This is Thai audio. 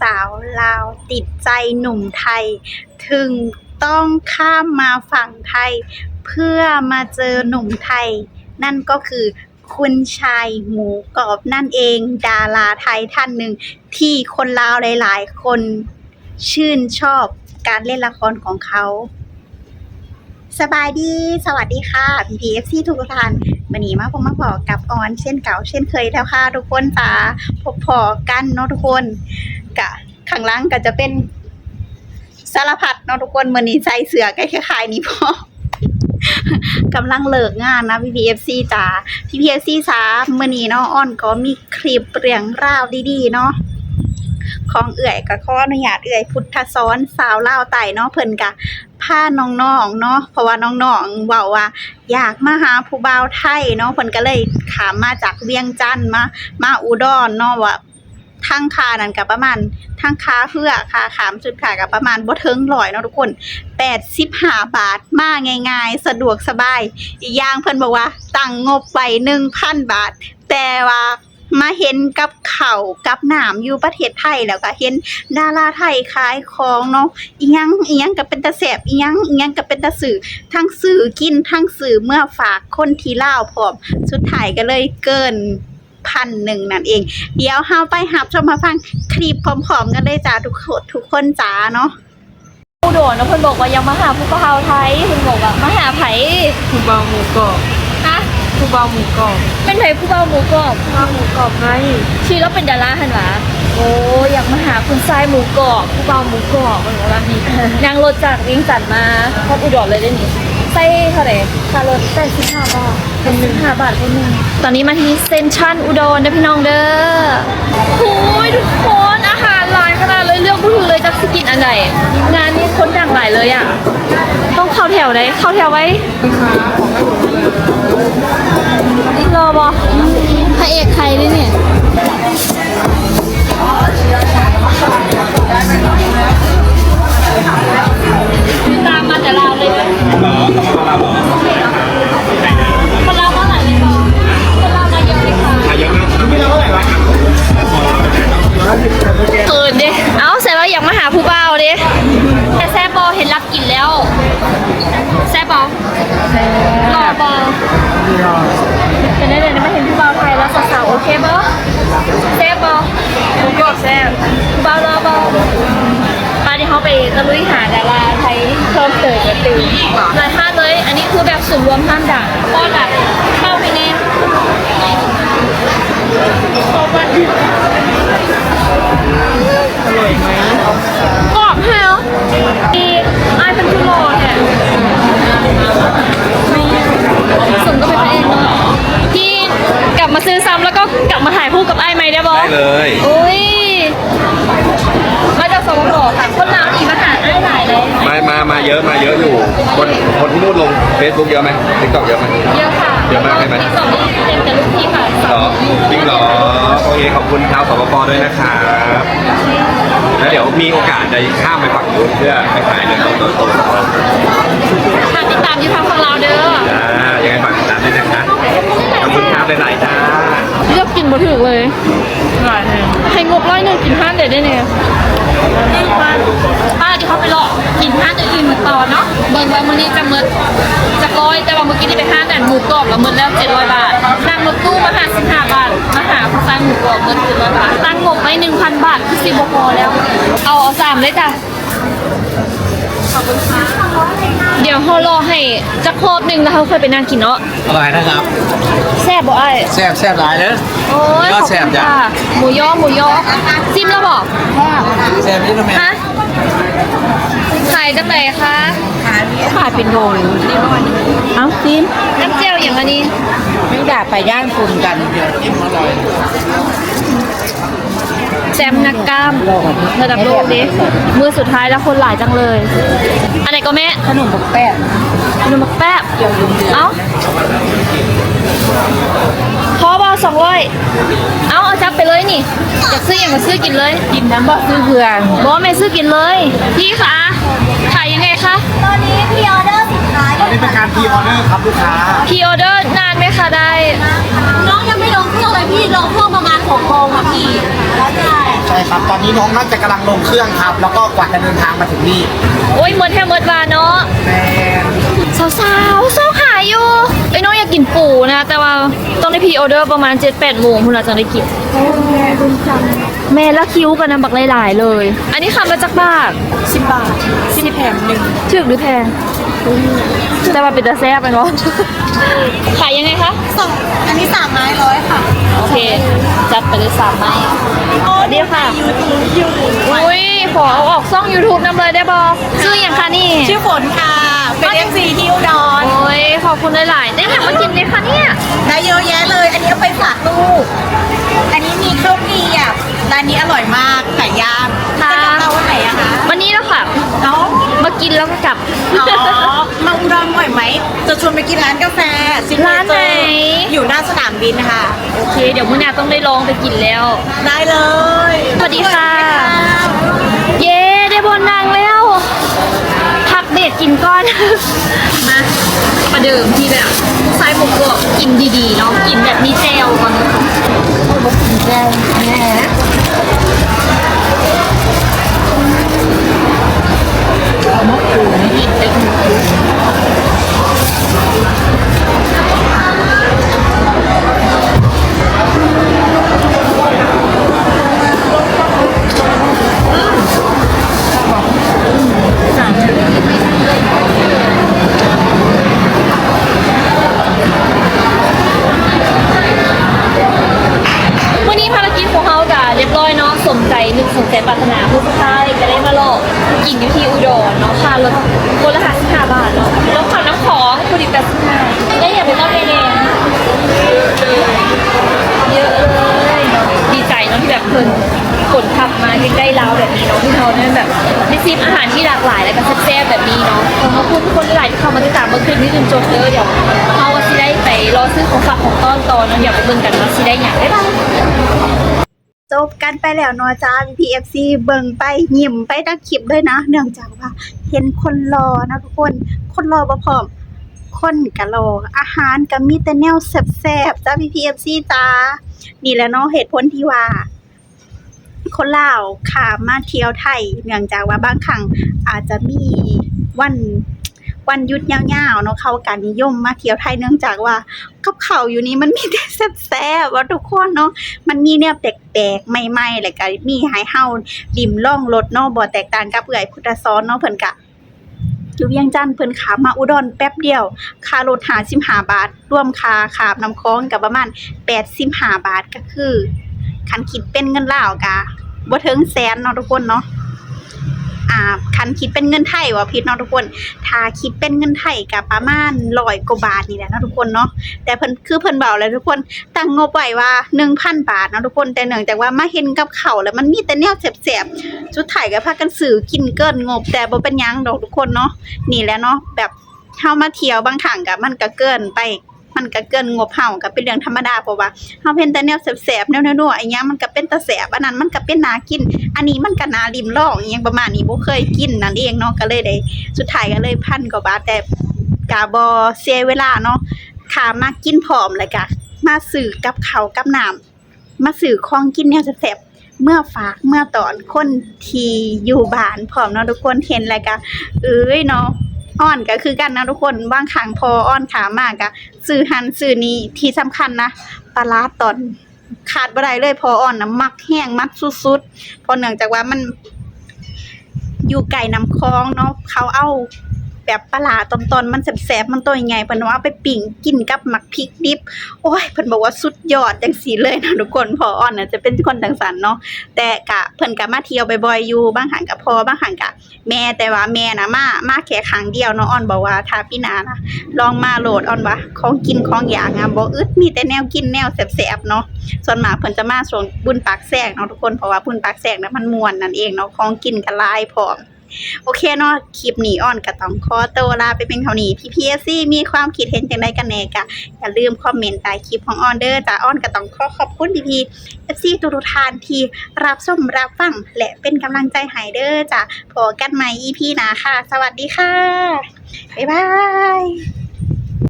สาวลาวติดใจหนุ่มไทย ถึงต้องข้ามมาฝั่งไทย เพื่อมาเจอหนุ่มไทย นั่นก็คือคุณชายหมูกรอบนั่นเอง ดาราไทยท่านหนึ่งที่คนลาวหลาย ๆ คนชื่นชอบการเล่นละครของเขา สบายดี สวัสดีค่ะ PPFC ทุกท่านวันนี้มาพบมาพอกับออนเช่นเก่าเช่นเคยแล้วค่ะทุกคนจ้าพบพอกันเนาะทุกคน กะข้างล่างก็จะเป็นสารพัดเนาะทุกคนมือนี้ใส่เสือใกล้คล้ายๆนี้พอกำลังเลิกงานนะ PPFC จ้า PPFC จ้ามือนี้เนาะอ้อนก็มีคลิปเรียงราวดีๆเนาะของเอื่อยก็ขออนุญาตเอื่อยพุทธซ้อนสาวเล่าไต่เนาะเพิ่นกะพาน้องๆเนาะเพราะว่าน้องๆเว้าว่า อยากมาหาผู้บ่าวไทยเนาะเพิ่นก็เลยขามมาจากเวียงจันทน์มา มาอุดรเนาะว่า ทางคานั่นก็ประมาณทางคาเพื่อคาขามสุดขาก็ประมาณบ่ถึงร้อยเนาะทุกคน85บาทมาง่ายๆ สะดวกสบาย อีกอย่างเพิ่นบอกว่าตั้งงบไว้1,000บาท แต่ว่ามาเห็นกับเขากับหนามอยู่ประเทศไทยแล้วก็เห็นดาราไทยขายของเนาะอียังอียังก็เป็นตาแสบอียังอียังก็เป็นตาสื่อทั้งสื่อกินทั้งสื่อเมื่อฝากคนที่ลาพร้อม สุดท้ายก็เลยเกิน พันหนึ่งนั่นเอง เดี๋ยวเฮาไปหับชมมาฟังคลิปพร้อมๆกันเลยจ้าทุกคนทุกคนจ้าเนาะผู้โดนนะเพิ่นบอกว่ายังมาหาผู้กะเพราไทยเพิ่นบอกว่ามาหาไผผู้เบาหมูกรอบฮะผู้เบาหมูกรอบเป็นไผผู้เบาหมูกรอบผู้เบาหมูกรอบไงชื่อแล้วเป็นดาราหันหวะโอ้อยากมาหาคุณทรายหมูกรอบผู้เบาหมูกรอบเพิ่นบอกว่ามีนั่งรถจากเวียงจันทน์มาพออุดรเลยได้นี่ ใส่เท่าไหร่ค่ารถใส่15บาทเป็น15บาทคนหนึงตอนนี้มาที่เซนทรัลอุดรนะพี่น้องเด้อโอ้ยทุกคนอาหารหลายขนาดเลยเลือกบ่ถูกเลยจะกินอันไหนงานนี้คนดังหลายเลยอะ ต้องเข้าแถวเลยเข้าแถวไว้ ไปตะลุยหาดาราไทยเพิ่มเติมกันตื่นหลายท่านเลย อันนี้คือแบบสุ่มรวมห้ามด่างป้อนแบบเข้าไปแน่อร่อยไหมกรอบแฮวมีไอายเป็นผู้ร เยอะมาเยอะอยู่ คนคนที่นู่นลงเฟซบุ๊กเยอะไหมทิกตอกเยอะไหมเยอะค่ะเยอะมากใช่ไหมสองนี่เต็มแต่ลูกพี่ค่ะเหรอจริงเหรอโอเคขอบคุณชาวสปปด้วยนะครับแล้วเดี๋ยวมีโอกาสจะข้ามไปฝั่งนู้นเพื่อไปขายเรื่องโตโตทางติดตามอยู่ทางฝั่งลาวเด้อๆจ้ายังไงฝากติดตามด้วยนะคะขอบคุณครับหลายๆจ้าเลือกกินบ่ถึกเลยอร่อยแห้งให้งบร้อยหนึ่งกินห้านเด็ดได้เนี่ย ป้าที่เขาไปหลอกกินห้านอื่นเหมือนต่อเนาะเบิ่งว่ามื้อนี้จะมืดจะร้อยแต่ว่าเมื่อกี้ที่ไปห้านแต่หมูกรอบแล้วมืดแล้วเจ็ดร้อยบาทนั่งรถตู้มาหาสิบาทมาหาผู้ชายหมูกรอบมืด700บาทตั้งงบไว้1,000บาทคือสิบ่พอแล้ว เอาเอาสามเลยจ้ะ เดี๋ยวเขารอให้จักโคบหนึ่งแล้วเขาค่อยไปนั่งกินเนาะอร่อยนะครับ แซ่บบ่ไอ้ายแซ่บแซ่บหลายเด้อ โอ้ยยอดขอบแซ่คุบณจ้ะ ค่ะหมูยอหมูยอจิ้มแล้วบอกแซ่บนี่ทำไมฮะขายจังไหนคะขายเป็นโลเลยนี่ประมาณเอาจิ้มน้ำเจียวอย่างอันนี้ ไม่ด่าไปย่างฝุ่นกันจิ้มอร่อย แซมนักกล้ามระดับโลกดิมือสุดท้ายแล้วคนหลายจังเลย อันไหนก็แม่ขนมบักแป้งขนมบักแป๊บเอ้าพอบอสองร้อยเอาเอาจับไปเลยนี่อยากซื้ออย่างมาซื้อกินเลย กินน้ำบ่ซื้อเพื่อนบอกว่าไม่ซื้อกินเลย พี่คะขายยังไงคะ ตอนนี้พี่ออเดอร์สินค้าตอนนี้เป็นการพรีออเดอร์ครับลูกค้าพีออเดอร์นานไหมคะได้ น้องยังไม่ลงเครื่องเลยพี่ลงเครื่องประมาณหกโมงค่ะพี่แล้วใช่ใช่ครับ ตอนนี้น้องน่าจะกำลังลงเครื่องครับ แล้วก็กว่าจะเดินทางมาถึงนี่โอ้ยเมิดแท้เมิดวาเนาะแม่สาวสาวๆเศร้าขายอยู่ไอ้น้องอยากกินปูนะ แต่ว่าต้องได้พรีออเดอร์ประมาณ7-8โมงคุณเราจะได้กินแม่ละคิ้วกันนะบักหลายๆเลย อันนี้คำละจักบาทสิบบาทสิบแพงหนึ่งถึกหรือแพง แต่ว่าเป็นตาแซ่บไปเนาะขายยังไงคะสองอันนี้สามไม้ร้อยค่ะ โอเค จัดไปเลยสามไม้สวัสดีค่ะ อุ้ยขอเอาออกช่อง YouTube นำเลยได้บอชื่ออย่างคะนี่ ชื่อฝนค่ะ เป็นเอฟซีที่อุดร โอ้ยขอบคุณหลายๆได้อยากมากินเลยค่ะเนี่ย ได้เยอะแยะเลย อันนี้เอาไปฝากลูก อันนี้มีข้าวเกรียบร้านนี้อร่อยมากไก่ย่างค่ะจะกลับเราวันไหนอะคะวันนี้แล้วค่ะเนาะมากินแล้วก็กลับ อ๋อ มาอุดรบ่อยไหม จะชวนไปกินร้านกาแฟซิกเนร้านเจไหนอร์อยู่หน้าสนามบินค่ะโอเค เดี๋ยวมื้อหน้าต้องได้ลองไปกินแล้ว ได้เลยสวัสดีค่ะเย้ นก้อน มาประเดิมที่แบบไส้หมูกรอบกินดีๆเนาะกินแบบนี้เจลก่อนกินเจลแน่เอามะกรูดนี่เต็ม กินอยู่ที่อุดรเนาะค่ารถคนละห้าสิบห้าบาทเนาะแล้วขับน้ำขอคุณดิบแปดสิบห้าได้อย่าไปต้องเรียนเองเยอะเลยเนาะดีใจเนาะที่แบบเพิ่นขนขับมาใกล้ๆเราแบบนี้เนาะที่เขาเนี่ยแบบได้ซิมอาหารที่หลากหลายแล้วก็แซ่บๆแบบนี้เนาะขอบคุณทุกคนที่หลายที่เข้ามาติดตามเมื่อคืนนี้จนจบเลยเดี๋ยวเขาก็สิได้ไปรอซื้อของฝากของต้อนตอนเนาะเดี๋ยวไปเบิ่งกันว่าสิได้อย่างได้บ้าง จบกันไปแล้วเนาะจ้า PFC เบิ่งไปยิ้มไปทั้งคลิปด้วยนะ เนื่องจากว่า เห็นคนรอนะทุกคน คนรอบ่พร้อม คนกะรออาหารก็มีแต่แนวแซ่บๆจ้า PFC จ้านี่แหละเนาะเหตุผลที่ว่า คนลาวขามาเที่ยวไทย เนื่องจากว่าบางครั้งอาจจะมีวัน วันหยุดยาวๆเนาะเขาก็นิยมมาเที่ยวไทยเนื่องจากว่ากับเขาอยู่นี่มันมีแต่แซ่บๆว่าทุกคนเนาะมันมีแนวแปลกๆใหม่ๆแล้วก็มีให้เฮาริมล่องรถเนาะบ่แตกต่างกับเอื้อยพุทธซ้อนเนาะเพิ่นก็อยู่เวียงจันทน์เพิ่นขามาอุดรแป๊บเดียวค่ารถ55บาท รวมค่าขาบน้ำคองก็ประมาณ85บาทก็คือคันคิดเป็นเงินลาวก็บ่ถึงแสนเนาะทุกคนเนาะ อ่าคันคิดเป็นเงินไทยว่าผิดเนาะทุกคน ถ้าคิดเป็นเงินไทยก็ประมาณ100กว่าบาทนี่แหละเนาะทุกคนเนาะ แต่เพิ่นคือเพิ่นเบาเลยทุกคน ตั้งงบไว้ว่า1,000บาทเนาะทุกคน แต่เนื่องจากว่ามาเห็นกับเขาแล้วมันมีแต่แนวแสบๆสุดท้ายก็พากันซื้อกินเกินงบ แต่บ่เป็นยังดอกทุกคนเนาะ นี่แหละเนาะแบบเฮามาเที่ยวบางครั้งก็มันก็เกินไป มันก็เกินงบเฮาก็เป็นเรื่องธรรมดาเพราะว่าเฮาเห็นแต่แนวแสบๆแนวนัวๆไอ้หยังมันก็เป็นตาแสบอันนั้นมันก็เป็นนากิน อันนี้มันก็นาริมลองอหยังประมาณนี้บ่เคยกินนั่นเองเนาะก็เลยได้สุดท้ายก็เลยพันกว่าบาทแต่กาบอเสียเวลาเนาะขามากินพร้อมเลยกะมาสื่อกับเขากับน้ำมาสื่อของกินแนวแซ่บเมื่อฝากเมื่อตอนคนที่อยู่บ้านพร้อมเนาะทุกคนเห็นแล้วก็เอ้ยเนาะ อ้อนก็คือกันนะทุกคนบางครั้งพออ้อนขามากอะสื่อหันสื่อนี้ที่สำคัญนะปลาร้าตอนขาดบ่ได้เลยพออ่อนนะมักแห้งมักสุดๆพอเนื่องจากว่ามันอยู่ไก่น้ำคลองเนาะเขาเอา แบบปลาร้าตอนมันแสบๆมันตัวใหญ่เพิ่นว่าไปปิ่งกินกับหมักพริกดิบ โอ้ยเพิ่นบอกว่าสุดยอดจังสีเลยนะทุกคนพออ่อนน่ะจะเป็นคนจังสันเนาะแต่กะเพิ่นก็มาเที่ยวบ่อยๆอยู่บางครั้งก็พอบางครั้งก็แม่แต่ว่าแม่น่ะมามาแค่ครั้งเดียวเนาะอ่อนบอกว่าถ้าพี่นานะลองมาโหลดอ่อนว่าของกินของอยากอะบ่อึดมีแต่แนวกินแนวแสบๆเนาะส่วนมากเพิ่นจะมาช่วงบุญปากแซกเนาะทุกคนเพราะว่าบุญปากแซกน่ะมันม่วนนั่นเองเนาะของกินก็หลายพร้อม โอเคเนาะคลิปนี้อ้อนกับต้องขอตัวลาไปเป็นเท่านี้พี่พีเอซี่มีความคิดเห็นจังไรกันแหน่กะอย่าลืมคอมเมนต์ใต้คลิปของออนเดอร์จ้าอ้อนกับต้องขอขอบคุณพี่พีเอซี่ทุกทานที่รับชมรับฟังและเป็นกำลังใจให้เด้อจ้าพบกันใหม่ EP หนะค่ะ สวัสดีค่ะบ๊ายบาย